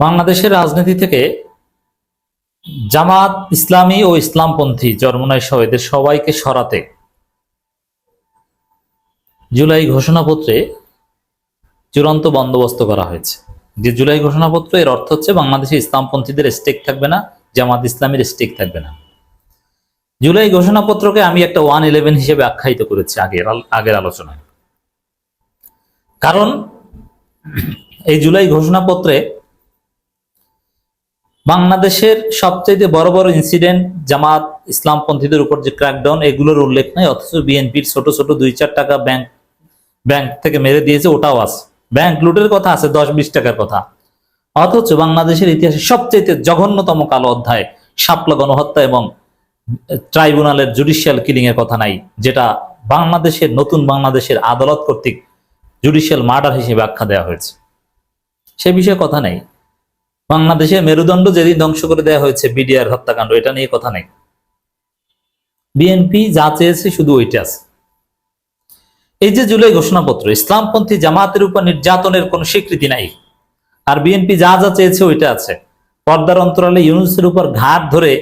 বাংলাদেশের রাজনীতি থেকে জামাত ইসলামী ও ইসলামপন্থী চরমনাই সহ এদের সবাইকে সরাতে জুলাই ঘোষণাপত্রে চূড়ান্ত বন্দোবস্ত করা হয়েছে। যে জুলাই ঘোষণাপত্র, এর অর্থ হচ্ছে বাংলাদেশে ইসলামপন্থীদের স্টেক থাকবে না, জামাত ইসলামের স্টেক থাকবে না। জুলাই ঘোষণাপত্রকে আমি একটা ওয়ান ইলেভেন হিসেবে আখ্যায়িত করেছি আগের আগের আলোচনায়। কারণ এই জুলাই ঘোষণাপত্রে বাংলাদেশের সবচেয়ে বড় বড় ইনসিডেন্ট জামাত ইসলামপন্থীদের উপর যে ক্র্যাকডাউন এগুলোর উল্লেখ নাই, অথচ বিএনপির ছোট ছোট দুই চার টাকা ব্যাংক ব্যাংক থেকে মেরে দিয়েছে, ওটাও আছে। ব্যাংক লুটের কথা আছে, দশ বিশ টাকার কথা। অথচ বাংলাদেশের ইতিহাসে সবচেয়ে জঘন্যতম কালো অধ্যায়, শাপলা গণহত্যা এবং ট্রাইব্যুনালের জুডিশিয়াল কিলিং এর কথা নাই, যেটা বাংলাদেশের, নতুন বাংলাদেশের আদালত কর্তৃক জুডিশিয়াল মার্ডার হিসেবে আখ্যা দেওয়া হয়েছে। সে বিষয়ে কথা নেই। বাংলাদেশের মেরুদণ্ড যেদিন ধ্বংস করে দেওয়া হয়েছে, বিডিআর হত্যাকাণ্ড, এটা নিয়ে কথা নেই। বিএনপি যা চেয়েছে শুধু ওইটা আছে। এই যে জুলাই ঘোষণাপত্র, ইসলামপন্থী জামাতের উপর নির্যাতনের কোনো স্বীকৃতি নাই। আর বিএনপি যা যা চেয়েছে ওইটা আছে। পর্দার অন্তরালে ইউনুসের উপর ঘাট ধরে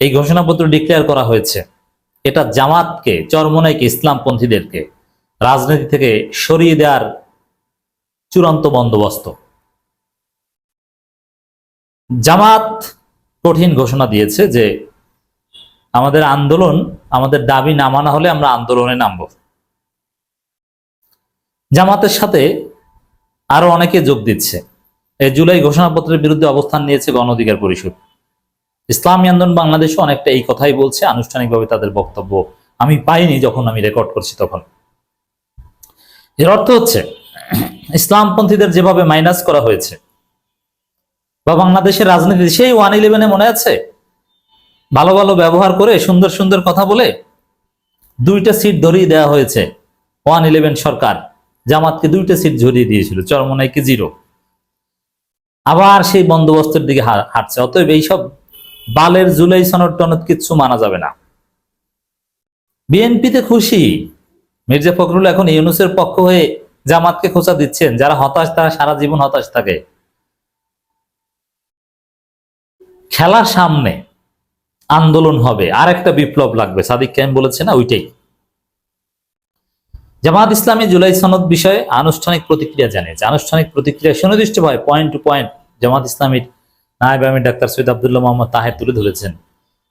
এই ঘোষণাপত্র ডিক্লেয়ার করা হয়েছে। এটা জামাতকে, চরমনাইকে, ইসলামপন্থীদেরকে রাজনীতি থেকে সরিয়ে দেওয়ার চূড়ান্ত বন্দোবস্ত। জামাত কঠিন ঘোষণা দিয়েছে যে আমাদের আন্দোলন, আমাদের দাবি না মানা হলে আমরা আন্দোলনে নামব। জামাতের সাথে আরও অনেকে যোগ দিচ্ছে। এই জুলাই ঘোষণাপত্রের বিরুদ্ধে অবস্থান নিয়েছে গণ অধিকার পরিষদ। ইসলামী আন্দোলন বাংলাদেশও অনেকটা এই কথাই বলছে, আনুষ্ঠানিকভাবে তাদের বক্তব্য আমি পাইনি যখন আমি রেকর্ড করছি তখন। এর অর্থ হচ্ছে, ইসলামপন্থীদের যেভাবে মাইনাস করা হয়েছে বা বাংলাদেশের রাজনীতি সেই ওয়ান ইলেভেনে মনে আছে? ভালো ভালো ব্যবহার করে সুন্দর সুন্দর কথা বলে দুইটা সিট ধরিয়ে দেওয়া হয়েছে ওয়ান ইলেভেন সরকার। জামাতকে দুইটা সিট ঝরিয়ে দিয়েছিল, চরমনাইকে জিরো আবার সেই বন্দোবস্তের দিকে হাঁটছে, অতএব এইসব বালের জুলাই সনদ টনদ কিচ্ছু মানা যাবে না। বিএনপিতে খুশি। মির্জা ফখরুল এখন ইউনুসের পক্ষ হয়ে জামাতকে খোঁচা দিচ্ছেন, যারা হতাশ তারা সারা জীবন হতাশ থাকে। খেলার সামনে আন্দোলন হবে আর একটা বিপ্লব লাগবে। সাদিক কাইম বলেছে না, ওইটাই। জামাত ইসলামী জুলাই সনদ বিষয়ে আনুষ্ঠানিক প্রতিক্রিয়া জানিয়েছে। আনুষ্ঠানিক প্রতিক্রিয়া সুনির্দিষ্টভাবে পয়েন্ট টু পয়েন্ট জামাত ইসলামীর নায়েব আমি ডাক্তার সৈয়দ আবদুল্লাহ মোহাম্মদ তাহের তুলে ধরেছেন।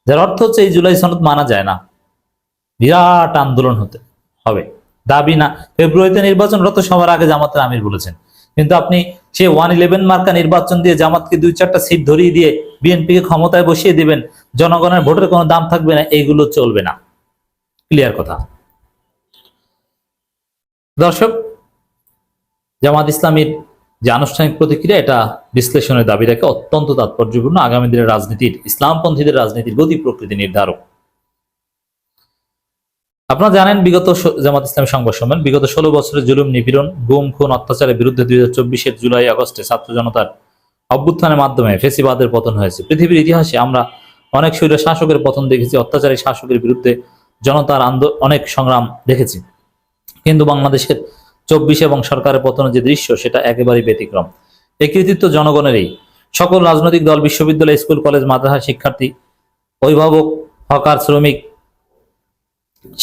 যার অর্থ হচ্ছে এই জুলাই সনদ মানা যায় না। বিরাট আন্দোলন হতে হবে। দাবি না, ফেব্রুয়ারিতে নির্বাচন রত সবার আগে জামাতের আমির বলেছেন। কিন্তু আপনি সে ওয়ান ইলেভেন মার্কা নির্বাচন দিয়ে জামাতকে দুই চারটা সিট ধরিয়ে দিয়ে বিএনপিকে ক্ষমতায় বসিয়ে দিবেন। জনগণের ভোটের কোনো দাম থাকবে না, এইগুলো চলবে না। ক্লিয়ার কথা। দর্শক, জামাত ইসলামীর যে আনুষ্ঠানিক প্রতিক্রিয়া, এটা বিশ্লেষণের দাবি রাখে অত্যন্ত তাৎপর্যপূর্ণ। আগামী দিনের রাজনীতির, ইসলামপন্থীদের রাজনীতির গতি প্রকৃতি নির্ধারক। আপনারা জানেন বিগত জামাত ইসলামী সংবাদ সম্মেলন, বিগত ষোলো বছরের জুলুম, নিপীড়ন, গুম, খুন, অত্যাচারের বিরুদ্ধে দুই হাজার জুলাই আগস্টে ছাত্র জনতার অভ্যুত্থানের মাধ্যমে ফেসিবাদের পতন হয়েছে। পৃথিবীর ইতিহাসে আমরা অনেক শৈল শাসকের পতন দেখেছি, অত্যাচারী শাসকের বিরুদ্ধে জনতার আন্দোলন অনেক সংগ্রাম দেখেছি। কিন্তু বাংলাদেশের চব্বিশ এবং সরকারের পতনের যে দৃশ্য, সেটা একেবারেই ব্যতিক্রম। এই কৃতিত্ব জনগণেরই। সকল রাজনৈতিক দল, বিশ্ববিদ্যালয়, স্কুল, কলেজ, মাদ্রাসা শিক্ষার্থী, অভিভাবক, হকার, শ্রমিক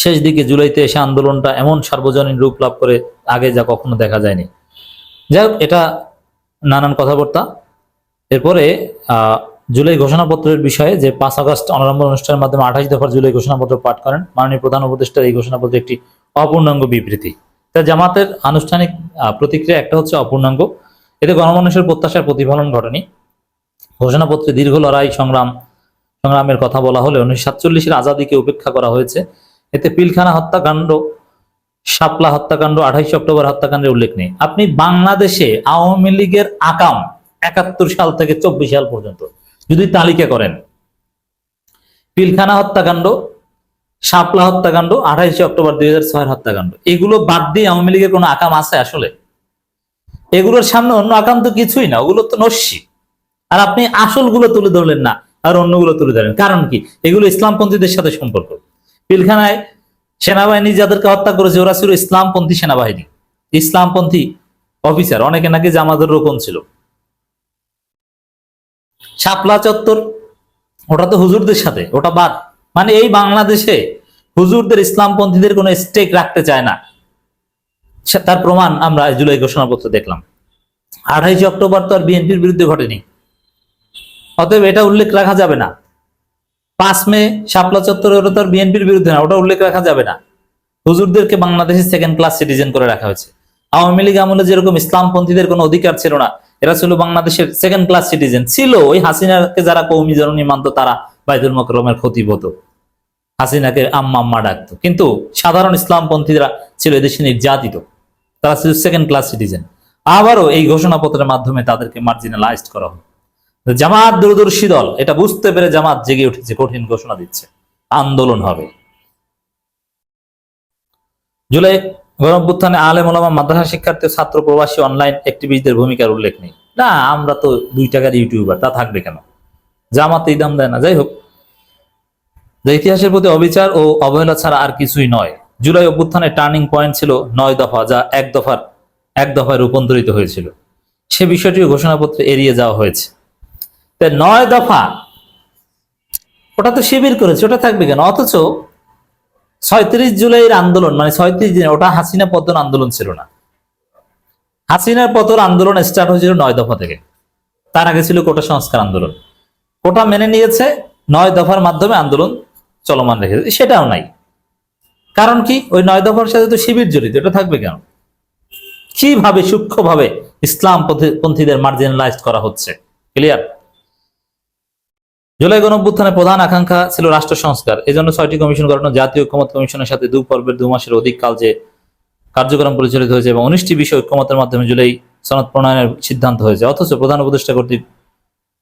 শেষ দিকে জুলাইতে এসে আন্দোলনটা এমন সার্বজনীন রূপ লাভ করে আগে যা কখনো দেখা যায়নি। যাই হোক, এটা নানান কথাবার্তা। এরপরে জুলাই ঘোষণাপত্রের বিষয়ে যে পাঁচ আগস্ট অনারম্ভ অনুষ্ঠানের মাধ্যমে আঠাশ দফার জুলাই ঘোষণাপত্র পাঠ করেন, মাননীয় প্রধান উপদেষ্টার এই ঘোষণাপত্র একটি অপূর্ণাঙ্গ বিবৃতি। তা জামাতের আনুষ্ঠানিক প্রতিক্রিয়া একটা হচ্ছে অপূর্ণাঙ্গ। এতে গণমানুষের প্রত্যাশার প্রতিফলন ঘটেনি। ঘোষণাপত্রে দীর্ঘ লড়াই, সংগ্রাম, সংগ্রামের কথা বলা হলে উনিশশো সাতচল্লিশের আজাদিকে উপেক্ষা করা হয়েছে। এতে পিলখানা হত্যাকাণ্ড, শাপলা হত্যাকাণ্ড, আঠাইশে অক্টোবর হত্যাকাণ্ডের উল্লেখ নেই। আপনি বাংলাদেশে আওয়ামী লীগের আকাম একাত্তর সাল থেকে চব্বিশ সাল পর্যন্ত যদি তালিকা করেন, পিলখানা হত্যাকাণ্ড, শাপলা হত্যাকাণ্ড, আঠাইশে অক্টোবর দুই হাজার ছয়ের হত্যাকাণ্ড, এগুলো বাদ দিয়ে আওয়ামী লীগের কোনো আকাম আছে আসলে? এগুলোর সামনে অন্য আকাম তো কিছুই না, ওগুলো তো নস্যি। আর আপনি আসলগুলো তুলে ধরলেন না, আর অন্যগুলো তুলে ধরেন। কারণ কি? এগুলো ইসলামপন্থীদের সাথে সম্পর্ক। পিলখানায় সেনাবাহিনী যাদেরকে হত্যা করেছে, ওরা ছিল ইসলামপন্থী সেনাবাহিনী। ইসলামপন্থী অফিসার, অনেকে নাকি জামাতের রোকন ছিল। শাপলা চত্বর, ওটা তো হুজুরদের সাথে, ওটা বাদ। মানে এই বাংলাদেশে হুজুরদের, ইসলামপন্থীদের কোনো স্টেক রাখতে চায় না। তার প্রমাণ আমরা জুলাই ঘোষণাপত্র দেখলাম। আঠাইশে অক্টোবর তো আর বিএনপির বিরুদ্ধে ঘটেনি। অতএব এটা উল্লেখ রাখা যাবে না। পাঁচ মে শাপলা চত্বরে তো বিএনপির বিরুদ্ধে না, ওটা উল্লেখ রাখা যাবে না। হুজুরদেরকে বাংলাদেশের সেকেন্ড ক্লাস সিটিজেন করে রাখা হয়েছে। আওয়ামী লীগ আমলে যেরকম ইসলামপন্থীদের কোনো অধিকার ছিল না, এরা ছিল বাংলাদেশের সেকেন্ড ক্লাস সিটিজেন ছিল ওই হাসিনাকে যারা কৌমি জননী মানত, তারা বাইদুল মকরমের ক্ষতি হতো হাসিনাকে আম্মা আম্মা ডাকতো। কিন্তু সাধারণ ইসলামপন্থীরা ছিল এদেশে নির্যাতিত। তারা ছিল সেকেন্ড ক্লাস সিটিজেন আবারও এই ঘোষণাপত্রের মাধ্যমে তাদেরকে মার্জিনালাইজড করা হলো। জামাত দূরদর্শী দল, এটা বুঝতে পেরে জামাত জেগে উঠেছে, কঠিন ঘোষণা দিচ্ছে। আন্দোলন হবে। জুলাই গণঅভ্যুত্থানে আলেম ওলামা মাদ্রাসা শিক্ষার্থী ছাত্র প্রবাসী অনলাইন অ্যাক্টিভিস্টদের ভূমিকার উল্লেখ নেই। না, আমরা তো দুই টাকার ইউটিউবার, তা থাকবে কেন? জামাত এই দাম দেয় না। যাই হোক, যে ইতিহাসের প্রতি অবিচার ও অবহেলা ছাড়া আর কিছুই নয়। জুলাই অভ্যুত্থানে টার্নিং পয়েন্ট ছিল নয় দফা, যা এক দফার, এক দফায় রূপান্তরিত হয়েছিল। সে বিষয়টিও ঘোষণাপত্রে এড়িয়ে যাওয়া হয়েছে। নয় দফা। ওটা তো শিবির করেছে, ওটা থাকবে কেন? অথচ ছয়ত্রিশ জুলাইয়ের আন্দোলন মানে ছয়ত্রিশ দিন, ওটা হাসিনা পতন আন্দোলন ছিল না। হাসিনার পতন আন্দোলন স্টার্ট হয়েছিল নয় দফা থেকে। তার আগে ছিল কোটা সংস্কার আন্দোলন। কোটা মেনে নিয়েছে, নয় দফার মাধ্যমে আন্দোলন চলমান রেখেছে। সেটাও নাই। কারণ কি? ওই নয় দফার সাথে তো শিবির জড়িত, এটা থাকবে কেন? কীভাবে সূক্ষ্মভাবে ইসলাম পন্থী- পন্থীদের মার্জিনালাইজ করা হচ্ছে? ক্লিয়ার জুলাই গণঅভ্যুত্থানের প্রধান আকাঙ্ক্ষা ছিল রাষ্ট্র সংস্কার। এজন্য ছয়টি কমিশন গঠন, জাতীয় ঐক্যমত কমিশনের সাথে দু পর্বের দু মাসের অধিক কাল যে কার্যক্রম পরিচালিত হয়েছে এবং উনিশটি বিষয় ঐক্যমতের মাধ্যমে জুলাই সনদ প্রণয়নের সিদ্ধান্ত হয়েছে। অথচ প্রধান উপদেষ্টা কর্তৃক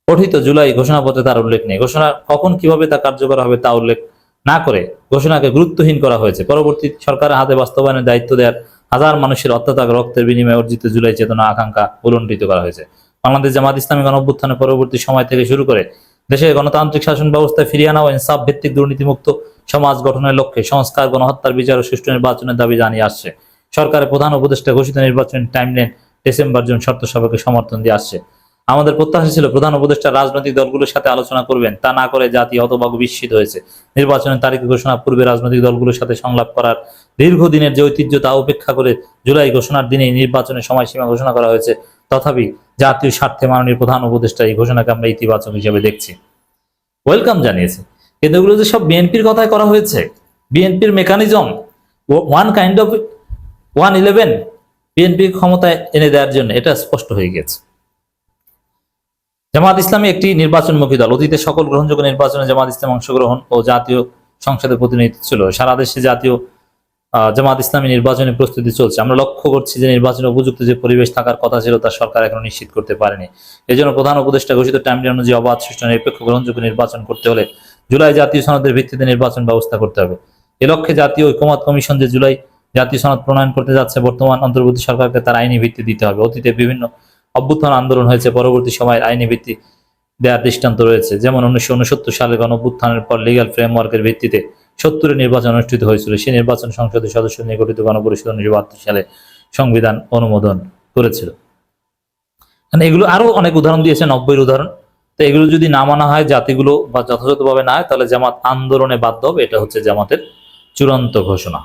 গঠিত জুলাই ঘোষণাপত্রে তার উল্লেখ নেই। ঘোষণা কখন কীভাবে তা কার্যকর হবে তা উল্লেখ না করে ঘোষণাকে গুরুত্বহীন করা হয়েছে। পরবর্তী সরকারের হাতে বাস্তবায়নের দায়িত্ব দেওয়ার হাজার মানুষের অত্যাত্যাগ রক্তের বিনিময়ে অর্জিত জুলাই চেতনা আকাঙ্ক্ষা উলণ্ডিত করা হয়েছে। বাংলাদেশ জামাত ইসলামী গণঅভ্যুত্থানের পরবর্তী সময় থেকে শুরু করে দেশের গণতান্ত্রিক শাসন ব্যবস্থায় ফিরিয়ে আনা ও ইনসাফ ভিত্তিক দুর্নীতিমুক্ত সমাজ গঠনের লক্ষ্যে সংস্কার, গণহত্যার বিচার ও সুষ্ঠু নির্বাচনের দাবি জানিয়ে আসছে। সরকারের প্রধান উপদেষ্টা ঘোষিত নির্বাচন টাইমলাইন ডিসেম্বর, জুন শর্ত সাপেক্ষে সমর্থন দিয়ে আসছে। আমাদের প্রত্যাশা ছিল প্রধান উপদেষ্টা রাজনৈতিক দলগুলোর সাথে আলোচনা করবেন, তা না করে জাতি হতভাগ বিস্মিত হয়েছে। নির্বাচনের তারিখ ঘোষণা পূর্বে রাজনৈতিক দলগুলোর সাথে সংলাপ করার দীর্ঘদিনের যে ঐতিহ্য তা উপেক্ষা করে জুলাই ঘোষণার দিনেই নির্বাচনের সময়সীমা ঘোষণা করা হয়েছে। তথাপি জাতীয় স্বার্থে মাননীয় প্রধান উপদেষ্টা এই ঘোষণাকে আমরা ইতিবাচক হিসেবে দেখছি। ওয়েলকাম জানিয়েছে। কিন্তু এগুলো যে সব বিএনপির কথায় করা হয়েছে, বিএনপির mechanism one kind of one eleven BNP ক্ষমতায় এনে দেওয়ার জন্য এটা স্পষ্ট হয়ে গেছে। জামাত ইসলামী একটি নির্বাচনমুখী দল। অতীতে সকল গ্রহণযোগ্য নির্বাচনে জামাত ইসলাম অংশগ্রহণ ও জাতীয় সংসদের প্রতিনিধিত্ব ছিল। সারা দেশে জাতীয় জামাত ইসলামী নির্বাচনের প্রস্তুতি চলছে। আমরা লক্ষ্য করছি যে নির্বাচনে উপযুক্ত যে পরিবেশ থাকার কথা ছিল তা সরকার এখনও নিশ্চিত করতে পারেনি। এজন্য প্রধান উপদেষ্টা ঘোষিত টাইমলাইন অনুযায়ী অবাধ সুষ্ঠু নিরপেক্ষ গ্রহণযোগ্য নির্বাচন করতে হলে জুলাই জাতীয় সনদের ভিত্তিতে নির্বাচন ব্যবস্থা করতে হবে। এ লক্ষ্যে জাতীয় ঐক্যমত কমিশন যে জুলাই জাতীয় সনদ প্রণয়ন করতে যাচ্ছে, বর্তমান অন্তর্বর্তী সরকারকে তার আইনি ভিত্তি দিতে হবে। অতীতে বিভিন্ন অভ্যুত্থান আন্দোলন হয়েছে, পরবর্তী সময়ের আইনি ভিত্তি দেওয়ার দৃষ্টান্ত রয়েছে। যেমন উনিশশো উনসত্তর সালে গণঅভ্যুত্থানের পর লিগাল ফ্রেমওয়ার্কের ভিত্তিতে সত্তরের নির্বাচন অনুষ্ঠিত হয়েছিল। সেই নির্বাচন সংসদের সদস্য নিয়ে গঠিত গণপরিষদ উনিশশো বাহাত্তর সালে সংবিধান অনুমোদন করেছিল। মানে এগুলো আরও অনেক উদাহরণ দিয়েছে, নব্বইয়ের উদাহরণ। তো এগুলো যদি না মানা হয়, জাতিগুলো বা যথাযথভাবে না হয়, তাহলে জামাত আন্দোলনে বাধ্য হবে। এটা হচ্ছে জামাতের চূড়ান্ত ঘোষণা।